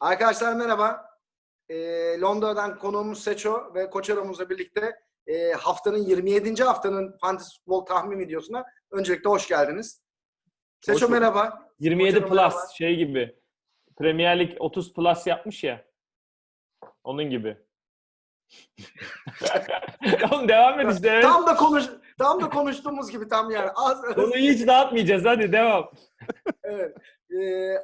Arkadaşlar merhaba. Ee, Londra'dan konuğumuz Seço ve Koçero'muzla birlikte e, haftanın 27. haftanın Fantasy Futbol tahmin videosuna öncelikle hoş geldiniz. Seço bulduk. merhaba. 27 Hocam plus merhaba. şey gibi. Premier Lig 30 plus yapmış ya. Onun gibi. tamam devam et işte. evet. Tam da konuş tam da konuştuğumuz gibi tam yani. Az, Konuyu hiç dağıtmayacağız hadi devam. evet. Ee,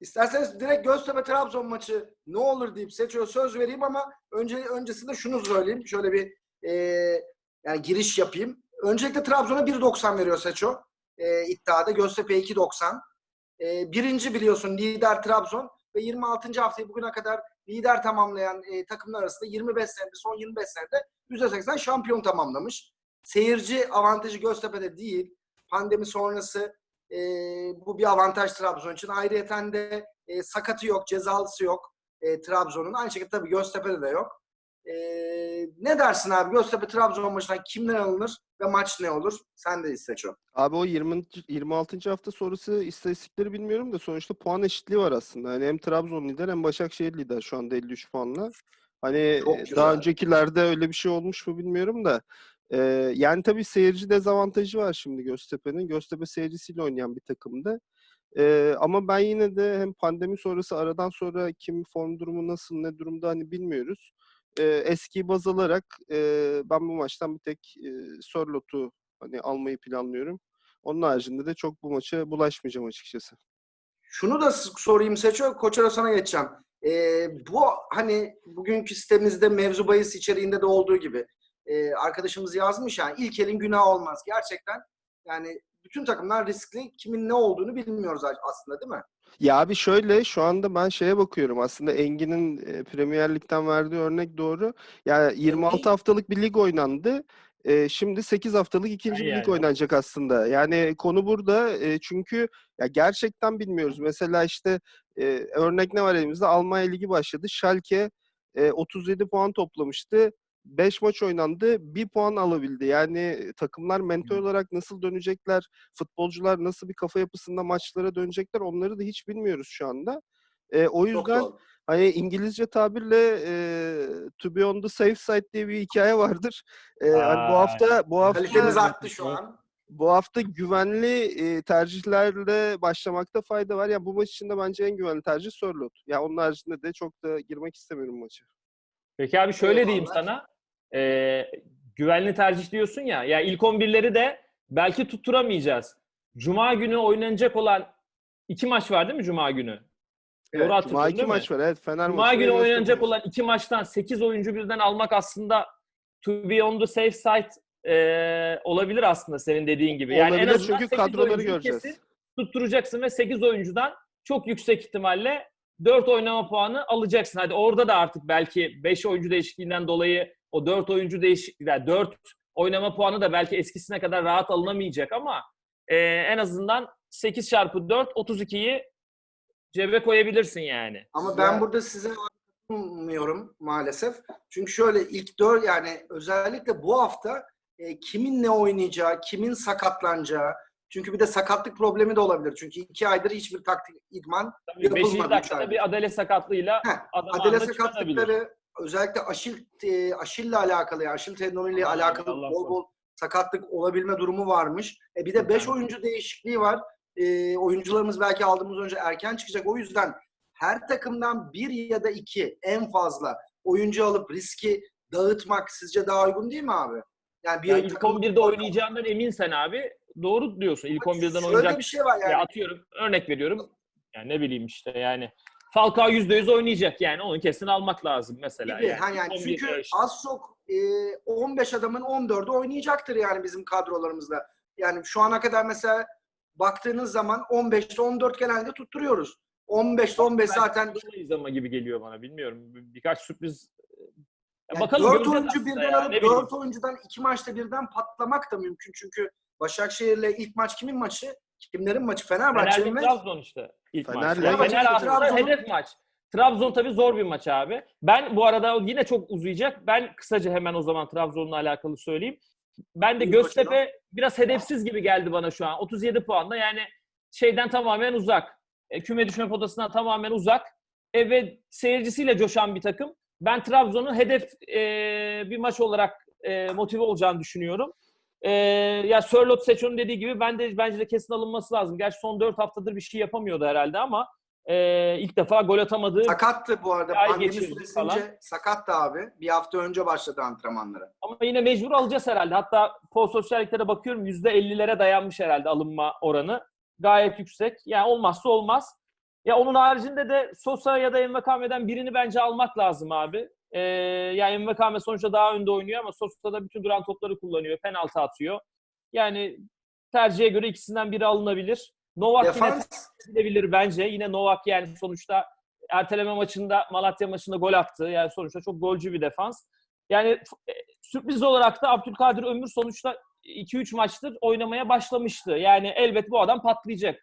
isterseniz direkt Göztepe Trabzon maçı ne olur deyip Seço'ya söz vereyim ama önce öncesinde şunu söyleyeyim. Şöyle bir e, yani giriş yapayım. Öncelikle Trabzon'a 1.90 veriyor Seço. E, iddiada Göztepe 2.90. E, birinci biliyorsun lider Trabzon ve 26. haftayı bugüne kadar lider tamamlayan e, takımlar arasında 25 senede son 25 senede %80 şampiyon tamamlamış. Seyirci avantajı Göztepe'de değil. Pandemi sonrası e, bu bir avantaj Trabzon için. Ayrıyeten de e, sakatı yok, cezalısı yok e, Trabzon'un. Aynı şekilde tabii Göztepe'de de yok. E, ne dersin abi? Göztepe Trabzon maçından kimler alınır ve maç ne olur? Sen de seç o. Abi o 20. 26. hafta sonrası istatistikleri bilmiyorum da sonuçta puan eşitliği var aslında. Hani hem Trabzon lider hem Başakşehir lider şu anda 53 puanla. Hani Çok e, güzel. daha öncekilerde öyle bir şey olmuş mu bilmiyorum da. E, yani tabii seyirci dezavantajı var şimdi Göztepe'nin. Göztepe seyircisiyle oynayan bir takımda. E, ama ben yine de hem pandemi sonrası aradan sonra kim form durumu nasıl ne durumda hani bilmiyoruz. E, eskiyi baz alarak e, ben bu maçtan bir tek e, Sörlot'u hani almayı planlıyorum. Onun haricinde de çok bu maça bulaşmayacağım açıkçası. Şunu da sorayım Seço. Koçera sana geçeceğim. E, bu hani bugünkü sitemizde mevzu bahis içeriğinde de olduğu gibi e, arkadaşımız yazmış yani ilk elin günah olmaz. Gerçekten yani bütün takımlar riskli. Kimin ne olduğunu bilmiyoruz aslında değil mi? Ya abi şöyle şu anda ben şeye bakıyorum aslında Engin'in e, Premier Lig'den verdiği örnek doğru. Yani 26 Engin- haftalık bir lig oynandı. E, şimdi 8 haftalık ikinci bir lig Yani. oynanacak aslında. Yani konu burada e, çünkü ya gerçekten bilmiyoruz. Mesela işte e, örnek ne var elimizde? Almanya Ligi başladı. Schalke e, 37 puan toplamıştı. 5 maç oynandı. 1 puan alabildi. Yani takımlar mental olarak nasıl dönecekler? futbolcular nasıl bir kafa yapısında maçlara dönecekler onları da hiç bilmiyoruz şu anda. E, o yüzden hani İngilizce tabirle e, to be on the safe side diye bir hikaye vardır. E, hani bu hafta bu Kalitemiz hafta arttı şu an. bu hafta güvenli e, tercihlerle başlamakta fayda var. Yani bu maç için de bence en güvenli tercih Sörloth. Ya onun haricinde de çok da girmek istemiyorum maça. Peki abi şöyle diyeyim sana. Ee, güvenli tercih diyorsun ya. Ya ilk 11'leri de belki tutturamayacağız. Cuma günü oynanacak olan iki maç var değil mi Cuma günü? Evet, Doğru Cuma iki maç var. Evet Fener Cuma günü oynanacak olan iki maçtan 8 oyuncu birden almak aslında to be on the safe side e, olabilir aslında senin dediğin gibi. Yani en Olabilir azından çünkü 8 kadroları göreceğiz. kesin tutturacaksın ve 8 oyuncudan çok yüksek ihtimalle 4 oynama puanı alacaksın. Hadi orada da artık belki 5 oyuncu değişikliğinden dolayı o 4 oyuncu değişikliği, yani 4 oynama puanı da belki eskisine kadar rahat alınamayacak ama e, en azından 8 çarpı 4 32'yi cebe koyabilirsin yani. Ama ben Ya- burada size katılmıyorum maalesef. Çünkü şöyle ilk dört yani özellikle bu hafta e, kimin ne oynayacağı, kimin sakatlanacağı. Çünkü bir de sakatlık problemi de olabilir. Çünkü iki aydır hiçbir taktik idman Tabii Yapılmadı 5. üç dakikada bir adale sakatlığıyla Heh, adam çıkartabilir. sakatlıkları özellikle aşil e, aşille alakalı yani aşil tendonuyla Aman alakalı Allah bol bol sakatlık olabilme durumu varmış. E bir de 5 oyuncu değişikliği var. E, oyuncularımız belki aldığımız önce erken çıkacak. O yüzden her takımdan bir ya da iki en fazla oyuncu alıp riski dağıtmak sizce daha uygun değil mi abi? Yani bir Yani ilk takım- 11'de oynayacağından eminsen abi doğru diyorsun. İlk 11'den Şöyle oynayacak. bir şey var yani. Ya atıyorum örnek veriyorum. Yani ne bileyim işte yani Falcao %100 oynayacak yani onu kesin almak lazım mesela. gibi. Yani. Ha yani İlk çünkü 11'de işte. az çok e, 15 adamın 14'ü oynayacaktır yani bizim kadrolarımızda. Yani şu ana kadar mesela baktığınız zaman 15'te 14 genelde tutturuyoruz. 15'te 15 Belki zaten ama gibi geliyor bana bilmiyorum. Bir- Birkaç sürpriz ya yani bakalım 4 göreceğiz oyuncu birden ya, alıp ne bileyim. 4 oyuncudan 2 maçta birden patlamak da mümkün. Çünkü Başakşehir'le ilk maç kimin maçı? Kimlerin maçı? Fenerbahçe'nin mi? Trabzon işte ilk maç. Fener'le- Yani Fener Fenerbahçe- aslında Trabzon'un- hedef maç. Trabzon tabii zor bir maç abi. Ben bu arada yine çok uzayacak. Ben kısaca hemen o zaman Trabzon'la alakalı söyleyeyim. Ben de İyi Göztepe biraz hedefsiz gibi geldi bana şu an. 37 puanda yani şeyden tamamen uzak. E, küme düşme potasından tamamen uzak. evet seyircisiyle coşan bir takım. Ben Trabzon'un hedef e, bir maç olarak e, motive olacağını düşünüyorum. E, ya Sörlot Seçon'un dediği gibi ben de bence de kesin alınması lazım. Gerçi son 4 haftadır bir şey yapamıyordu herhalde ama e, ilk defa gol atamadığı Sakattı bu arada. Pandemi süresince falan. sakattı abi. Bir hafta önce başladı antrenmanlara. Ama yine mecbur alacağız herhalde. Hatta Pol Sosyallik'lere bakıyorum %50'lere dayanmış herhalde alınma oranı. Gayet yüksek. Yani olmazsa olmaz. Ya onun haricinde de Sosa ya da Envakame'den birini bence almak lazım abi. Ee, yani Envakame sonuçta daha önde oynuyor ama Sosa da bütün duran topları kullanıyor. Penaltı atıyor. Yani tercihe göre ikisinden biri alınabilir. Novak yine Defans edilebilir bence. Yine Novak yani sonuçta erteleme maçında Malatya maçında gol attı. Yani sonuçta çok golcü bir defans. Yani e, sürpriz olarak da Abdülkadir Ömür sonuçta 2-3 maçtır oynamaya başlamıştı. Yani elbet bu adam patlayacak.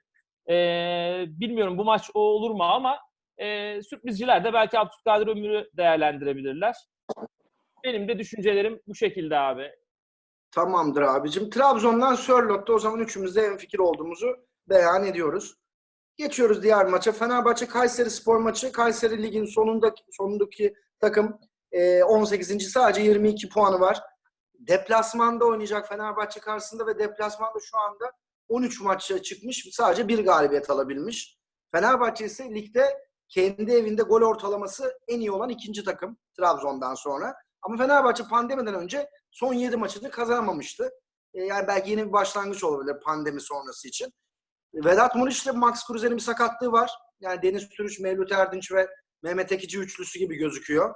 Ee, bilmiyorum bu maç o olur mu ama e, sürprizciler de belki Abdülkadir Ömür'ü değerlendirebilirler. Benim de düşüncelerim bu şekilde abi. tamamdır abicim. Trabzon'dan Sörlot'ta o zaman üçümüz de en fikir olduğumuzu beyan ediyoruz. Geçiyoruz diğer maça. Fenerbahçe Kayseri Spor maçı. Kayseri Lig'in sonundaki sonundaki takım e, 18. sadece 22 puanı var. Deplasmanda oynayacak Fenerbahçe karşısında ve deplasmanda şu anda 13 maça çıkmış. Sadece bir galibiyet alabilmiş. Fenerbahçe ise ligde kendi evinde gol ortalaması en iyi olan ikinci takım Trabzon'dan sonra. Ama Fenerbahçe pandemiden önce son 7 maçını kazanamamıştı. E, yani belki yeni bir başlangıç olabilir pandemi sonrası için. Vedat Muriç ile Max Cruzer'in bir sakatlığı var. Yani Deniz Türüç, Mevlüt Erdinç ve Mehmet Ekici üçlüsü gibi gözüküyor.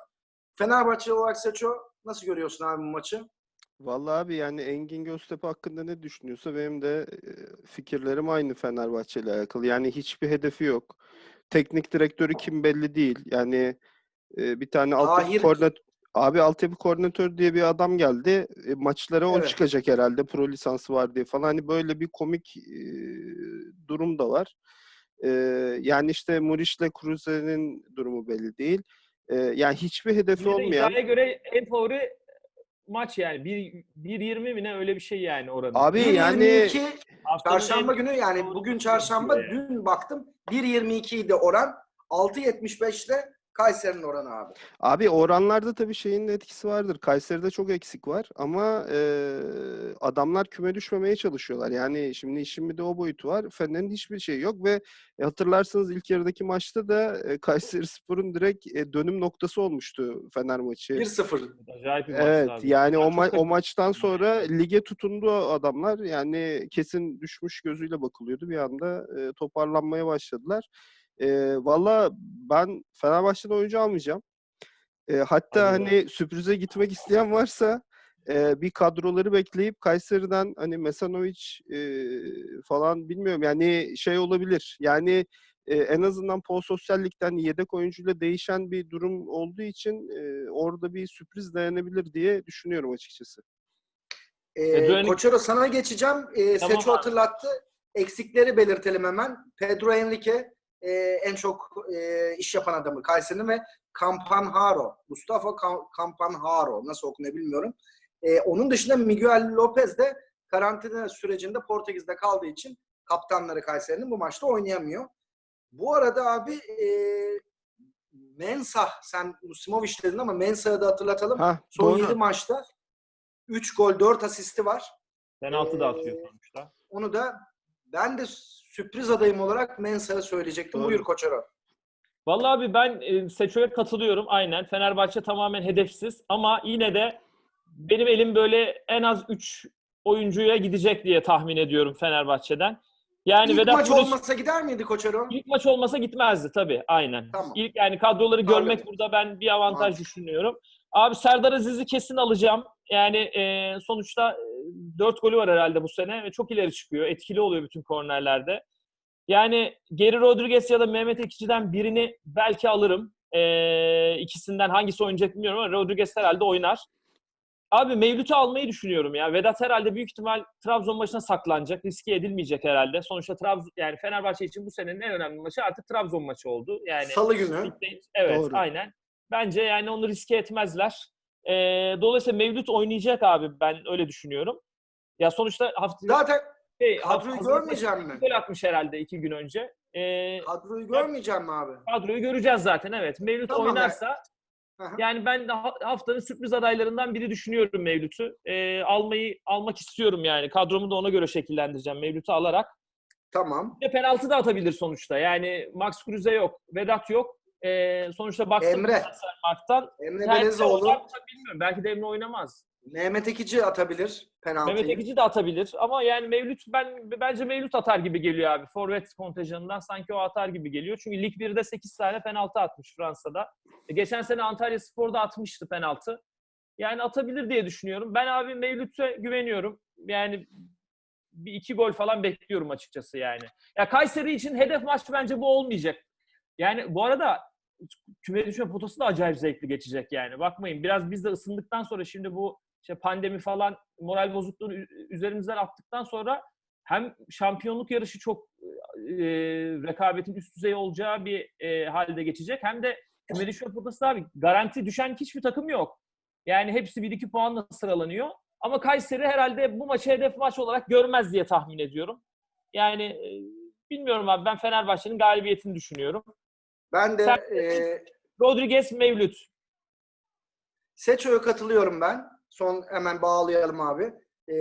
Fenerbahçe olarak Seço nasıl görüyorsun abi bu maçı? Vallahi abi yani Engin Göztepe hakkında ne düşünüyorsa benim de e, fikirlerim aynı Fenerbahçe ile alakalı. Yani hiçbir hedefi yok. Teknik direktörü kim belli değil. Yani e, bir tane altyapı Tahir- koordinat abi altyapı koordinatör diye bir adam geldi. E, maçlara o Evet. çıkacak herhalde. Pro lisansı var diye falan. Hani böyle bir komik e, durum da var. E, yani işte Muriç'le Cruze'nin durumu belli değil. E, yani hiçbir hedefi Yine de olmayan iddiaya göre en favori maç yani. 1 1.20 mi ne öyle bir şey yani oranı. Abi yani 1.22 Haftanın çarşamba en- günü yani bugün çarşamba dün baktım 1.22 idi oran. 6.75'te Kayseri'nin oranı abi. Abi oranlarda tabii şeyin etkisi vardır. Kayseri'de çok eksik var ama eee, adamlar küme düşmemeye çalışıyorlar. Yani şimdi işin bir de o boyutu var. Fener'in hiçbir şey yok ve e, hatırlarsanız ilk yarıdaki maçta da e, Kayserispor'un direkt e, dönüm noktası olmuştu Fener maçı. 1-0. Acayip bir maçtı Evet abi. yani o, ma- o maçtan sonra lige tutundu adamlar. Yani kesin düşmüş gözüyle bakılıyordu. Bir anda e, toparlanmaya başladılar. E, Valla ben Fenerbahçe'den oyuncu almayacağım. E, hatta Hadi hani sürprize gitmek isteyen varsa e, bir kadroları bekleyip Kayseri'den hani Mesanovic e, falan bilmiyorum yani şey olabilir. Yani e, en azından Pol Sosyallik'ten yedek oyuncuyla değişen bir durum olduğu için e, orada bir sürpriz dayanabilir diye düşünüyorum açıkçası. Ee, Henrique- Koçero sana geçeceğim. Ee, Tamam Seço hatırlattı. Eksikleri belirtelim hemen. Pedro Henrique e, en çok e, iş yapan adamı Kayseri'nin ve Campanharo. Mustafa Cam- Campanharo. Nasıl okunuyor bilmiyorum. E, onun dışında Miguel Lopez de karantina sürecinde Portekiz'de kaldığı için kaptanları Kayseri'nin bu maçta oynayamıyor. Bu arada abi e, Mensah sen Musimovic dedin ama Mensah'ı da hatırlatalım. Ha Son doğru. 7 maçta 3 gol 4 asisti var. Penaltı da Ee, atıyor sonuçta. Onu da ben de sürpriz adayım olarak Mensah'a söyleyecektim. Doğru. Buyur Koçero. Vallahi abi ben e, Seço'ya katılıyorum aynen. Fenerbahçe tamamen hedefsiz ama yine de benim elim böyle en az 3 oyuncuya gidecek diye tahmin ediyorum Fenerbahçe'den. Yani İlk Vedat maç Muriç- olmasa gider miydi Koçero? İlk maç olmasa gitmezdi tabii. Aynen. Tamam. İlk yani kadroları görmek Anladım. burada ben bir avantaj Mantıklı. düşünüyorum. Abi Serdar Aziz'i kesin alacağım. Yani e, sonuçta 4 golü var herhalde bu sene ve çok ileri çıkıyor. Etkili oluyor bütün kornerlerde. Yani Geri Rodriguez ya da Mehmet Ekici'den birini belki alırım. E, ikisinden hangisi oynayacak bilmiyorum ama Rodriguez herhalde oynar. Abi Mevlüt'ü almayı düşünüyorum ya. Vedat herhalde büyük ihtimal Trabzon maçına saklanacak. Riske edilmeyecek herhalde. Sonuçta Trabzon yani Fenerbahçe için bu senenin en önemli maçı artık Trabzon maçı oldu. Yani Salı günü. Evet, Doğru. aynen. Bence yani onu riske etmezler. Ee, dolayısıyla Mevlüt oynayacak abi ben öyle düşünüyorum. Ya sonuçta hafta Zaten şey, kadroyu görmeyeceğim mi? Gol atmış herhalde iki gün önce. e, Kadroyu görmeyeceğim mi abi? kadroyu göreceğiz zaten evet. Mevlüt Tamam, oynarsa yani ben haftanın sürpriz adaylarından biri düşünüyorum Mevlüt'ü. E, almayı almak istiyorum yani. Kadromu da ona göre şekillendireceğim Mevlüt'ü alarak. Tamam. De penaltı da atabilir sonuçta. Yani Max Kruse yok, Vedat yok. E, sonuçta baktım Emre. Mark'tan. Emre Belezoğlu, bilmiyorum. Belki de Emre oynamaz. Mehmet Ekici atabilir penaltıyı. Mehmet Ekici de atabilir ama yani Mevlüt ben bence Mevlüt atar gibi geliyor abi. Forvet kontenjanından sanki o atar gibi geliyor. Çünkü Lig 1'de 8 tane penaltı atmış Fransa'da. E, geçen sene Antalya Spor'da atmıştı penaltı. Yani atabilir diye düşünüyorum. Ben abi Mevlüt'e güveniyorum. Yani bir iki gol falan bekliyorum açıkçası yani. Ya Kayseri için hedef maç bence bu olmayacak. Yani bu arada küme düşme potası da acayip zevkli geçecek yani. Bakmayın biraz biz de ısındıktan sonra şimdi bu işte pandemi falan moral bozukluğunu üzerimizden attıktan sonra hem şampiyonluk yarışı çok e, rekabetin üst düzey olacağı bir e, halde geçecek hem de küme düşme potası abi garanti düşen hiçbir takım yok. Yani hepsi 1-2 puanla sıralanıyor. Ama Kayseri herhalde bu maçı hedef maç olarak görmez diye tahmin ediyorum. Yani e, bilmiyorum abi ben Fenerbahçe'nin galibiyetini düşünüyorum. Ben de Sen- e, Rodriguez Mevlüt. Seço'ya katılıyorum ben. Son hemen bağlayalım abi. E,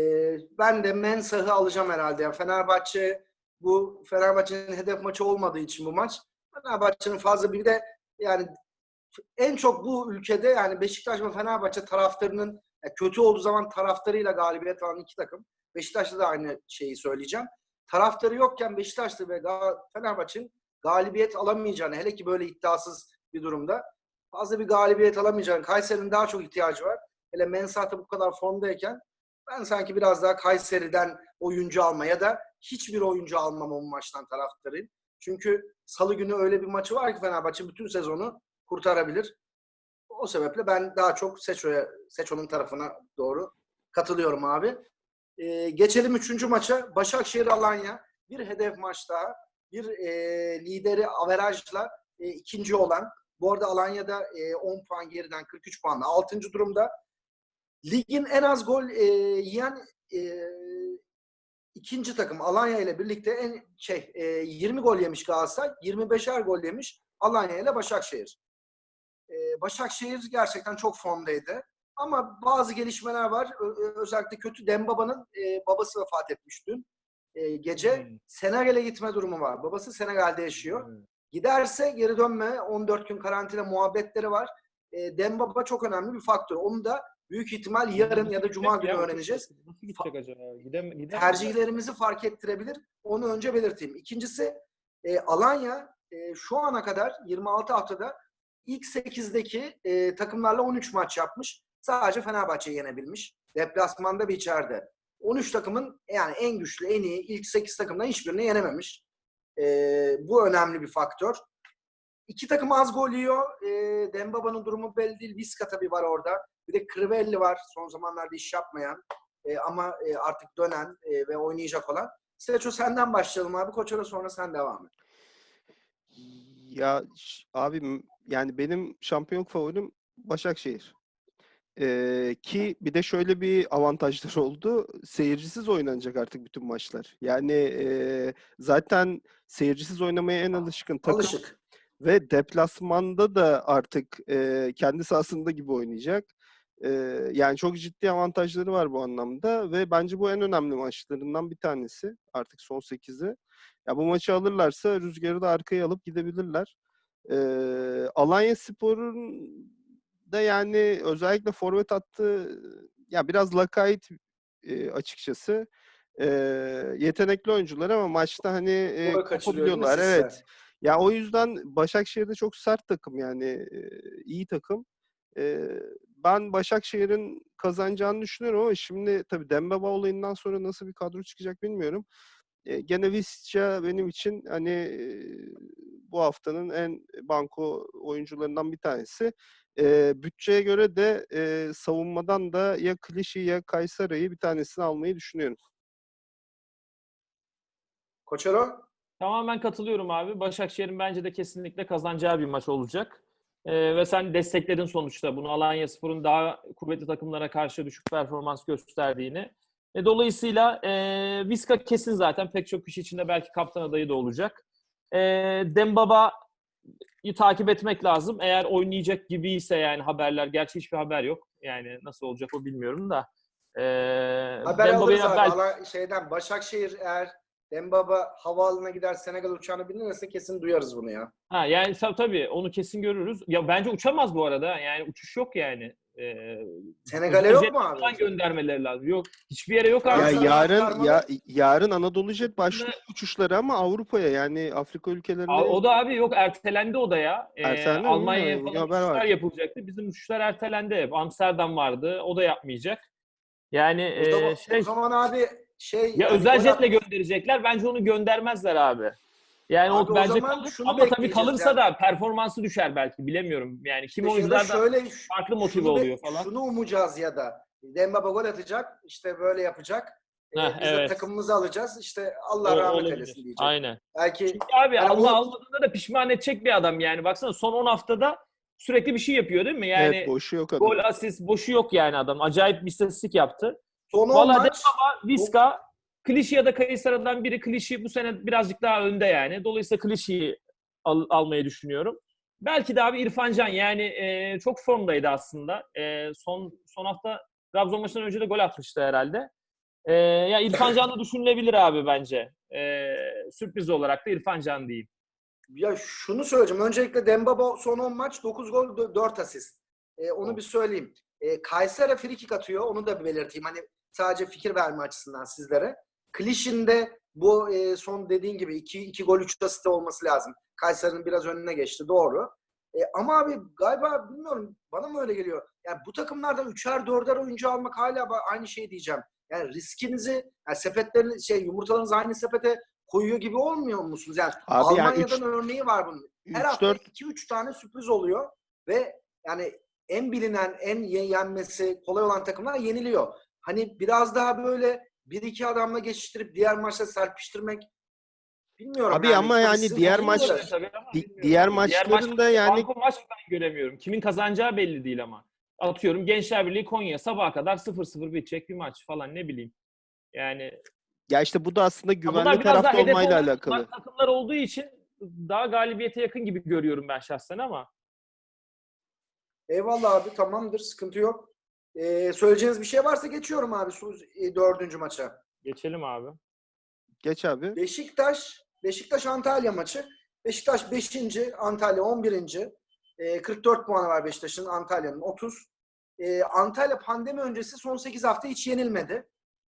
ben de Mensah'ı alacağım herhalde. Yani Fenerbahçe bu Fenerbahçe'nin hedef maçı olmadığı için bu maç. Fenerbahçe'nin fazla bir de yani en çok bu ülkede yani Beşiktaş ve Fenerbahçe taraftarının yani kötü olduğu zaman taraftarıyla galibiyet alan iki takım. Beşiktaş'ta da aynı şeyi söyleyeceğim. Taraftarı yokken Beşiktaş'ta ve Fenerbahçe'nin galibiyet alamayacağını hele ki böyle iddiasız bir durumda fazla bir galibiyet alamayacağını Kayseri'nin daha çok ihtiyacı var. Hele Mensah'ta bu kadar formdayken ben sanki biraz daha Kayseri'den oyuncu alma ya da hiçbir oyuncu almam o maçtan taraftarıyım. Çünkü salı günü öyle bir maçı var ki Fenerbahçe bütün sezonu kurtarabilir. O sebeple ben daha çok Seço'ya, Seço'nun tarafına doğru katılıyorum abi. Ee, geçelim üçüncü maça. Başakşehir Alanya. Bir hedef maç daha. Bir e, lideri averajla e, ikinci olan. Bu arada Alanya'da e, 10 puan geriden 43 puanla 6. durumda. Ligin en az gol e, yiyen e, ikinci takım Alanya ile birlikte en şey e, 20 gol yemiş Galatasaray, 25'er gol yemiş Alanya ile Başakşehir. E, Başakşehir gerçekten çok formdaydı. Ama bazı gelişmeler var. Özellikle kötü Dembaba'nın e, babası vefat etmiş dün. E, gece Hmm. Senegal'e gitme durumu var. Babası Senegal'de yaşıyor. Giderse geri dönme. 14 gün karantina muhabbetleri var. E, Dembaba çok önemli bir faktör. Onu da büyük ihtimal yarın ya da cuma günü öğreneceğiz. Nasıl gidecek acaba? Gidem, gidem Tercihlerimizi fark ettirebilir. Onu önce belirteyim. İkincisi e, Alanya e, şu ana kadar 26 haftada ilk 8'deki e, takımlarla 13 maç yapmış. Sadece Fenerbahçe'yi yenebilmiş. Deplasmanda bir içeride. 13 takımın yani en güçlü, en iyi ilk 8 takımdan hiçbirini yenememiş. E, bu önemli bir faktör. İki takım az gol yiyor. E, Dembaba'nın durumu belli değil. Vizca tabii var orada. Bir de Crivelli var. Son zamanlarda iş yapmayan. E, ama e, artık dönen e, ve oynayacak olan. Seço senden başlayalım abi. Koçora sonra sen devam et. Ya abi yani benim şampiyonluk favorim Başakşehir. Ee, ki bir de şöyle bir avantajları oldu. Seyircisiz oynanacak artık bütün maçlar. Yani e, zaten seyircisiz oynamaya en alışkın takım Alışık. ve deplasmanda da artık e, kendi sahasında gibi oynayacak. E, yani çok ciddi avantajları var bu anlamda ve bence bu en önemli maçlarından bir tanesi. Artık son 8'i. Ya bu maçı alırlarsa rüzgarı da arkaya alıp gidebilirler. E, Alanya Spor'un da yani özellikle forvet attı ya biraz lakayt e, açıkçası. E, yetenekli oyuncular ama maçta hani e, kopabiliyorlar. Evet. Ya o yüzden Başakşehir'de çok sert takım yani e, iyi takım. E, ben Başakşehir'in kazanacağını düşünüyorum ama şimdi tabii Dembaba olayından sonra nasıl bir kadro çıkacak bilmiyorum. E, gene Visca benim için hani e, bu haftanın en banko oyuncularından bir tanesi. E, bütçeye göre de e, savunmadan da ya Klişi ya Kayseri'yi bir tanesini almayı düşünüyorum. Koçero? Tamamen katılıyorum abi. Başakşehir'in bence de kesinlikle kazanacağı bir maç olacak. Ee, ve sen destekledin sonuçta bunu Alanya Spor'un daha kuvvetli takımlara karşı düşük performans gösterdiğini. E, dolayısıyla e, Vizca kesin zaten pek çok kişi içinde belki kaptan adayı da olacak. e, Dembaba'yı takip etmek lazım. Eğer oynayacak gibiyse yani haberler, gerçi hiçbir haber yok. Yani nasıl olacak o bilmiyorum da. E, Haber alırız Dembaba'ya abi. Ala- şeyden Başakşehir eğer Dembaba havaalanına gider Senegal uçağına binirse kesin duyarız bunu ya. Ha yani tabii, tabii onu kesin görürüz. Ya bence uçamaz bu arada. Yani uçuş yok yani. Ee, Senegal'e yok mu abi? göndermeleri lazım. Yok. Hiçbir yere yok abi. Ya yarın ya yarın Anadolu Jet başlıyor uçuşları ama Avrupa'ya yani Afrika ülkelerine Aa, o da abi yok ertelendi o da ya. Ee, Ertelendi? Almanya'ya falan haber uçuşlar var. yapılacaktı. Bizim uçuşlar ertelendi hep. Amsterdam vardı. O da yapmayacak. Yani O zaman, e, şey o zaman abi şey ya yani özel jetle gönderecekler. Bence onu göndermezler abi. Yani Abi o o bence zaman kalır. şunu Ama tabii kalırsa yani. da performansı düşer belki. Bilemiyorum. Yani kim da oyuncular da şöyle farklı motive oluyor falan. Şunu umacağız ya da Dembaba gol atacak işte böyle yapacak. Ee, Heh, biz de evet. takımımızı alacağız. İşte Allah O- rahmet olabilir. eylesin diyecek. Aynen. Belki Çünkü abi Yani Allah o- almadığında da pişman edecek bir adam yani. Baksana son 10 haftada sürekli bir şey yapıyor değil mi? Yani evet boşu yok adam. gol, asist, boşu yok yani adam. Acayip bir istatistik yaptı. son 10 Valla maç Dembaba, Viska, Klişi ya da Kayısara'dan biri Klişi bu sene birazcık daha önde yani. Dolayısıyla Klişi'yi al- almayı düşünüyorum. Belki de abi İrfan Can yani e, çok formdaydı aslında. E, son son hafta Trabzon maçından önce de gol atmıştı herhalde. E, ya İrfan Can da düşünülebilir abi bence. E, sürpriz olarak da İrfan Can diyeyim. ya şunu söyleyeceğim. Öncelikle Dembaba son 10 maç 9 gol 4 asist. Ee, onu bir söyleyeyim. Ee, Kayseri free kick atıyor. Onu da bir belirteyim. Hani sadece fikir verme açısından sizlere. Klişin de bu e, son dediğin gibi 2 2 gol 3 asist olması lazım. Kayseri'nin biraz önüne geçti. Doğru. E, ama abi galiba bilmiyorum bana mı öyle geliyor? Yani bu takımlardan üçer dörder oyuncu almak hala aynı şey diyeceğim. Yani riskinizi, yani sepetlerini şey yumurtalarınızı aynı sepete koyuyor gibi olmuyor musunuz? Yani Abi yani Almanya'dan örneği var bunun. Her hafta 3-4 2-3 tane sürpriz oluyor ve yani en bilinen, en ye- yenmesi kolay olan takımlar yeniliyor. Hani biraz daha böyle bir iki adamla geçiştirip diğer maçta serpiştirmek bilmiyorum. Abi ama yani Sizin diğer maç- ama bilmiyorum. diğer maç- maçların da yani maç ben göremiyorum. Kimin kazanacağı belli değil ama. Atıyorum Gençler Birliği Konya sabaha kadar 0-0 bitecek bir maç falan ne bileyim. Yani ya işte bu da aslında güvenli daha tarafta olmayla alakalı. takımlar olduğu için daha galibiyete yakın gibi görüyorum ben şahsen ama. Eyvallah abi tamamdır sıkıntı yok. Ee, söyleyeceğiniz bir şey varsa geçiyorum abi su- e, dördüncü maça. Geçelim abi. Geç abi. Beşiktaş, Beşiktaş Antalya maçı. Beşiktaş 5. Antalya 11. Ee, 44 puanı var Beşiktaş'ın, Antalya'nın 30. Ee, Antalya pandemi öncesi son 8 hafta hiç yenilmedi.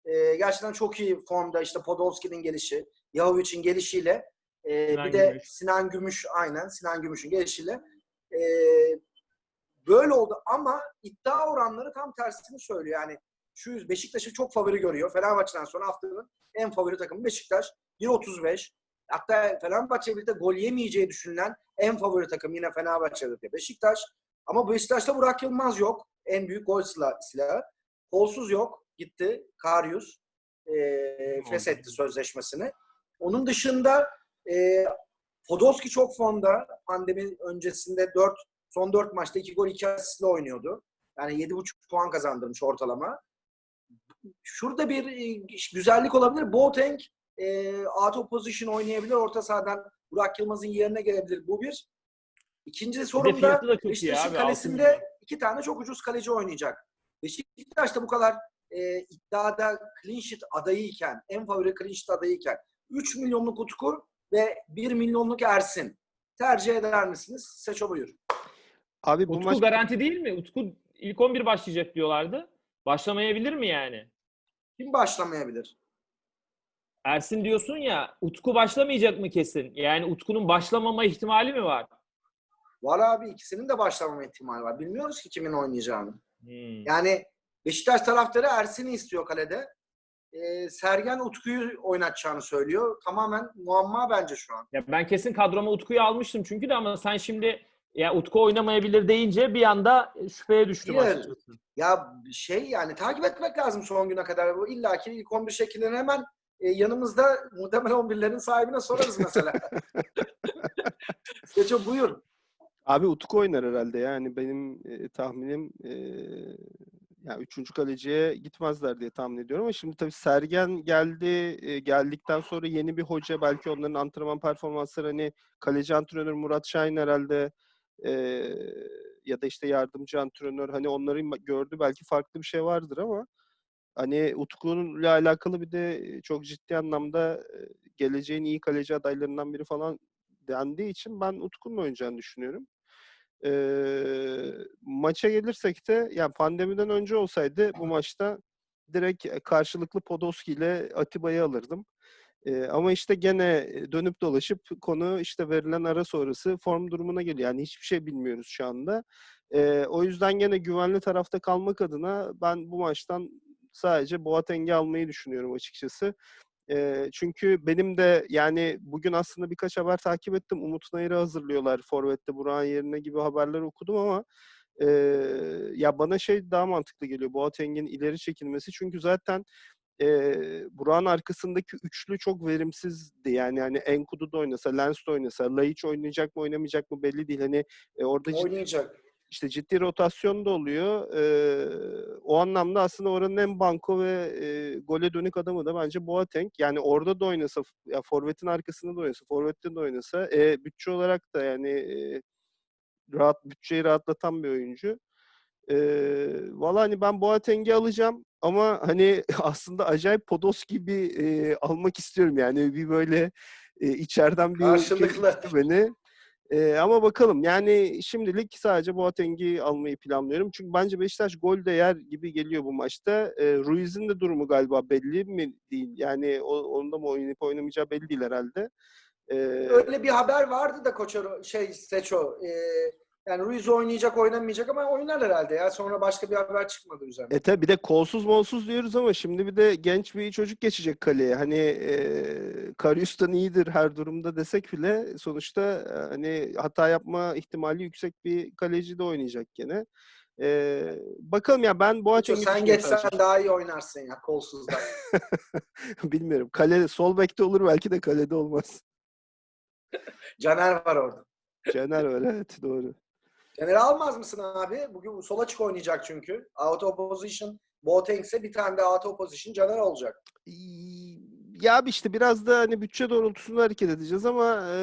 Ee, gerçekten çok iyi formda işte Podolski'nin gelişi, Yahovic'in gelişiyle e, Sinan bir de Gümüş. Sinan Gümüş aynen Sinan Gümüş'ün gelişiyle e, böyle oldu ama iddia oranları tam tersini söylüyor. Yani şu Beşiktaş'ı çok favori görüyor. Fenerbahçe'den sonra haftanın en favori takımı Beşiktaş. 1.35. Hatta Fenerbahçe birlikte gol yemeyeceği düşünülen en favori takım yine Fenerbahçe'de Beşiktaş. Ama Beşiktaş'ta Burak Yılmaz yok. En büyük gol sila- silahı. Kolsuz yok. Gitti. Karius. E, feshetti sözleşmesini. Onun dışında e, Podolski çok fonda. Pandemi öncesinde 4 son 4 maçta 2 gol 2 asistle oynuyordu. Yani 7.5 puan kazandırmış ortalama. Şurada bir e, güzellik olabilir. Boateng e, auto position oynayabilir. Orta sahadan Burak Yılmaz'ın yerine gelebilir. Bu bir. İkinci de sorun da fiyatı da çok iyi Beşiktaş'ın kalesinde iki tane çok ucuz kaleci oynayacak. Beşiktaş da bu kadar e, iddiada clean sheet adayıyken, en favori clean sheet adayıyken 3 milyonluk Utku ve 1 milyonluk Ersin. Tercih eder misiniz? Seço buyur. Abi bu Utku maç garanti değil mi? Utku ilk 11 başlayacak diyorlardı. Başlamayabilir mi yani? Kim başlamayabilir? Ersin diyorsun ya Utku başlamayacak mı kesin? Yani Utku'nun başlamama ihtimali mi var? Var abi ikisinin de başlamama ihtimali var. Bilmiyoruz ki kimin oynayacağını. Hmm. Yani Beşiktaş taraftarı Ersin'i istiyor kalede. Ee, Sergen Utku'yu oynatacağını söylüyor. Tamamen muamma bence şu an. Ya ben kesin kadroma Utku'yu almıştım çünkü de ama sen şimdi ya Utku oynamayabilir deyince bir anda şüpheye düştüm Hayır. açıkçası. Ya şey yani takip etmek lazım son güne kadar. Bu illa ki ilk 11 şekillerini hemen e, yanımızda muhtemelen 11'lerin sahibine sorarız mesela. Seço buyur. abi Utku oynar herhalde yani benim e, tahminim e, yani üçüncü kaleciye gitmezler diye tahmin ediyorum ama şimdi tabii Sergen geldi. e, geldikten sonra yeni bir hoca belki onların antrenman performansları hani kaleci antrenör Murat Şahin herhalde e, ya da işte yardımcı antrenör hani onları gördü belki farklı bir şey vardır ama hani Utku'nunla alakalı bir de e, çok ciddi anlamda e, geleceğin iyi kaleci adaylarından biri falan dendiği için ben Utku'nun oynayacağını düşünüyorum. Eee, maça gelirsek de yani pandemiden önce olsaydı bu maçta direkt e, karşılıklı Podolski ile Atiba'yı alırdım. Eee, ama işte gene dönüp dolaşıp konu işte verilen ara sonrası form durumuna geliyor. Yani hiçbir şey bilmiyoruz şu anda. Eee, o yüzden gene güvenli tarafta kalmak adına ben bu maçtan sadece Boateng'i almayı düşünüyorum açıkçası. Eee, çünkü benim de yani bugün aslında birkaç haber takip ettim. Umut Nayır'ı hazırlıyorlar Forvet'te Burak'ın yerine gibi haberler okudum ama eee, ya bana şey daha mantıklı geliyor. Boateng'in ileri çekilmesi. Çünkü zaten eee Burak'ın arkasındaki üçlü çok verimsizdi. Yani hani Enkudu da oynasa, Lens de oynasa, Laiç oynayacak mı oynamayacak mı belli değil. Hani e, orada ciddi Oynayacak. işte ciddi rotasyon da oluyor. Eee, o anlamda aslında oranın en banko ve eee, gole dönük adamı da bence Boateng. Yani orada da oynasa, ya forvetin arkasında da oynasa, forvette de oynasa, e, bütçe olarak da yani e, rahat bütçeyi rahatlatan bir oyuncu. Eee valla hani ben Boateng'i alacağım ama hani aslında acayip Podolski gibi eee, almak istiyorum yani bir böyle e, içeriden bir Karşılıklı. beni. Ee, ama bakalım yani şimdilik sadece Boateng'i almayı planlıyorum. Çünkü bence Beşiktaş gol de yer gibi geliyor bu maçta. Ee, Ruiz'in de durumu galiba belli mi değil. Yani o, onda mı oynayıp oynamayacağı belli değil herhalde. Ee, Öyle bir haber vardı da Koçero şey Seço. e, yani Ruiz oynayacak oynamayacak ama oynar herhalde ya. Sonra başka bir haber çıkmadı üzerine. E tabi bir de kolsuz molsuz diyoruz ama şimdi bir de genç bir çocuk geçecek kaleye. Hani e, Karius'tan iyidir her durumda desek bile sonuçta e, hani hata yapma ihtimali yüksek bir kaleci de oynayacak gene. E, bakalım ya ben Boateng'i sen geçsen daha iyi oynarsın ya kolsuzda. Bilmiyorum. Kale sol bekte olur belki de kalede olmaz. Caner var orada. Caner öyle evet doğru. Caner'i almaz mısın abi? Bugün sol açık oynayacak çünkü. Out of position Boateng ise bir tane de out of position Caner olacak. Ya abi işte biraz da hani bütçe doğrultusunda hareket edeceğiz ama e,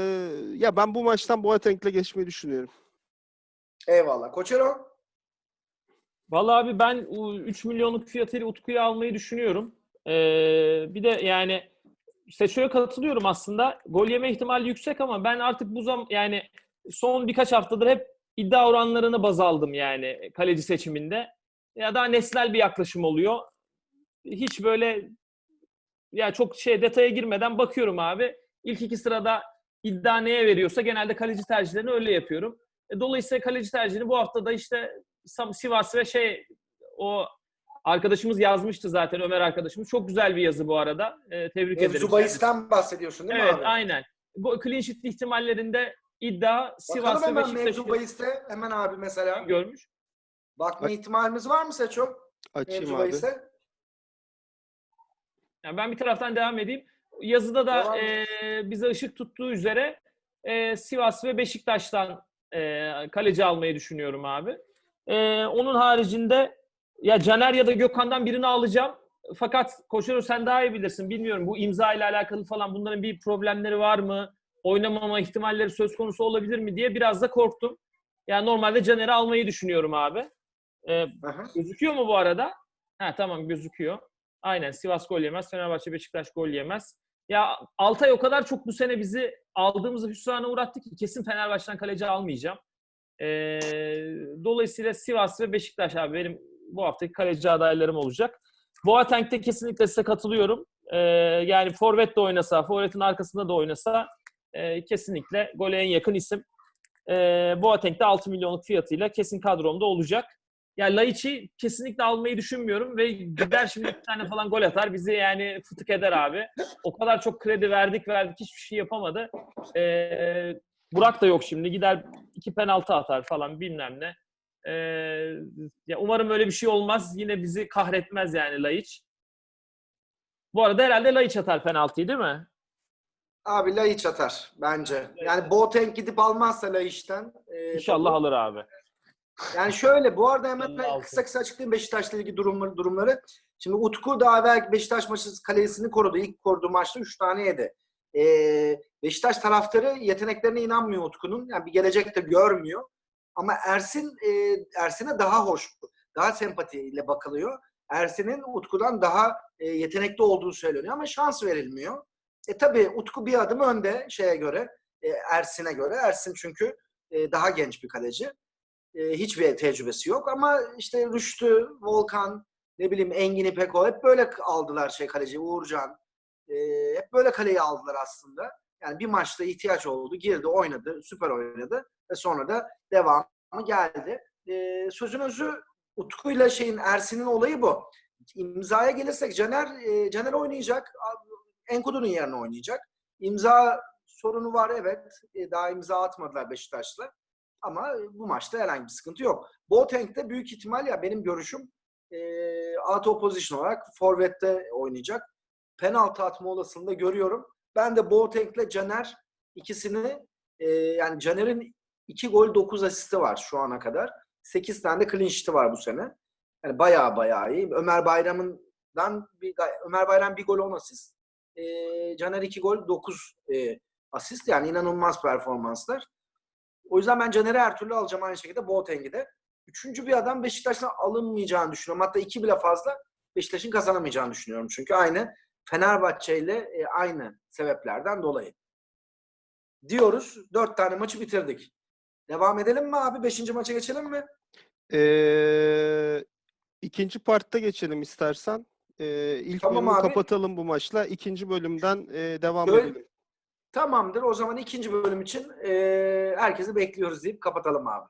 ya ben bu maçtan Boateng'le geçmeyi düşünüyorum. Eyvallah. Koçero? Vallahi abi ben 3 milyonluk fiyatıyla Utku'yu almayı düşünüyorum. Ee, bir de yani Seço'ya katılıyorum aslında. Gol yeme ihtimali yüksek ama ben artık bu zam yani son birkaç haftadır hep iddia oranlarını baz aldım yani kaleci seçiminde. Ya daha nesnel bir yaklaşım oluyor. Hiç böyle ya çok şey detaya girmeden bakıyorum abi. İlk iki sırada iddia neye veriyorsa genelde kaleci tercihlerini öyle yapıyorum. E, Dolayısıyla kaleci tercihini bu hafta da işte Sivas ve şey o arkadaşımız yazmıştı zaten Ömer arkadaşımız. Çok güzel bir yazı bu arada. E, tebrik ederim. Mevzu Bayis'ten bahsediyorsun değil Evet mi abi? aynen. Bu clean sheet ihtimallerinde iddia Sivas Bakalım ve Bayis'te hemen abi mesela. görmüş. Bakma Bak- ihtimalimiz var mı Seço? Açayım Mevzu abi. Bayis'te. Yani ben bir taraftan devam edeyim. Yazıda da Devam e, bize ışık tuttuğu üzere e, Sivas ve Beşiktaş'tan e, kaleci almayı düşünüyorum abi. E, onun haricinde ya Caner ya da Gökhan'dan birini alacağım. Fakat Koşero sen daha iyi bilirsin. Bilmiyorum bu imza ile alakalı falan bunların bir problemleri var mı? Oynamama ihtimalleri söz konusu olabilir mi diye biraz da korktum. Yani normalde Caner'i almayı düşünüyorum abi. E, Aha. Gözüküyor mu bu arada? Ha tamam gözüküyor. Aynen Sivas gol yemez. Fenerbahçe Beşiktaş gol yemez. Ya Altay o kadar çok bu sene bizi aldığımız hüsrana uğrattı ki kesin Fenerbahçe'den kaleci almayacağım. Ee, dolayısıyla Sivas ve Beşiktaş abi benim bu haftaki kaleci adaylarım olacak. Boateng'de kesinlikle size katılıyorum. Ee, yani forvet de oynasa, forvetin arkasında da oynasa e, kesinlikle gole en yakın isim. Ee, Boateng de 6 milyonluk fiyatıyla kesin kadromda olacak. Yani Laiç'i kesinlikle almayı düşünmüyorum ve gider şimdi bir tane falan gol atar. Bizi yani fıtık eder abi. O kadar çok kredi verdik verdik hiçbir şey yapamadı. Ee, Burak da yok şimdi. Gider iki penaltı atar falan bilmem ne. Ee, ya umarım öyle bir şey olmaz. Yine bizi kahretmez yani Laiç. Bu arada herhalde Laiç atar penaltıyı değil mi? Abi Laiç atar bence. Yani Boateng gidip almazsa Laiç'ten. e, İnşallah alır abi. Yani şöyle bu arada hemen altı. kısa kısa açıklayayım Beşiktaş'la ilgili durumları, durumları. Şimdi Utku daha evvel Beşiktaş maçı kalesini korudu. İlk koruduğu maçta 3 tane yedi. Ee, Beşiktaş taraftarı yeteneklerine inanmıyor Utku'nun. Yani bir gelecek de görmüyor. Ama Ersin e, Ersin'e daha hoş, daha sempatiyle bakılıyor. Ersin'in Utku'dan daha e, yetenekli olduğu söyleniyor ama şans verilmiyor. E tabii Utku bir adım önde şeye göre, e, Ersin'e göre. Ersin çünkü e, daha genç bir kaleci. E, hiçbir tecrübesi yok ama işte Rüştü, Volkan, ne bileyim Engin İpeko hep böyle aldılar şey kaleci Uğurcan. E, hep böyle kaleyi aldılar aslında. Yani bir maçta ihtiyaç oldu, girdi, oynadı, süper oynadı ve sonra da devamı geldi. E, sözün özü Utku'yla şeyin Ersin'in olayı bu. İmzaya gelirsek Caner e, Caner oynayacak. Enkudu'nun yerine oynayacak. İmza sorunu var evet. E, daha imza atmadılar Beşiktaş'la. Ama bu maçta herhangi bir sıkıntı yok. Boateng de büyük ihtimal ya benim görüşüm e, auto position olarak forvette oynayacak. Penaltı atma olasılığını görüyorum. Ben de Boateng'le Caner ikisini e, yani Caner'in 2 gol 9 asisti var şu ana kadar. 8 tane de clean sheet'i var bu sene. Yani bayağı bayağı iyi. Ömer Bayram'dan bir, Ömer Bayram bir gol 10 asist. E, Caner 2 gol 9 e, asist. Yani inanılmaz performanslar. O yüzden ben Caner'i her türlü alacağım aynı şekilde Boateng'i de. Üçüncü bir adam Beşiktaş'tan alınmayacağını düşünüyorum. Hatta iki bile fazla Beşiktaş'ın kazanamayacağını düşünüyorum. Çünkü aynı Fenerbahçe ile e, aynı sebeplerden dolayı. Diyoruz. Dört tane maçı bitirdik. Devam edelim mi abi? Beşinci maça geçelim mi? Ee, ikinci partta geçelim istersen. Ee, ilk Tamam bölümü abi. kapatalım bu maçla. İkinci bölümden e, devam Böyle- edelim. Tamamdır. O zaman ikinci bölüm için e, herkesi bekliyoruz deyip kapatalım abi.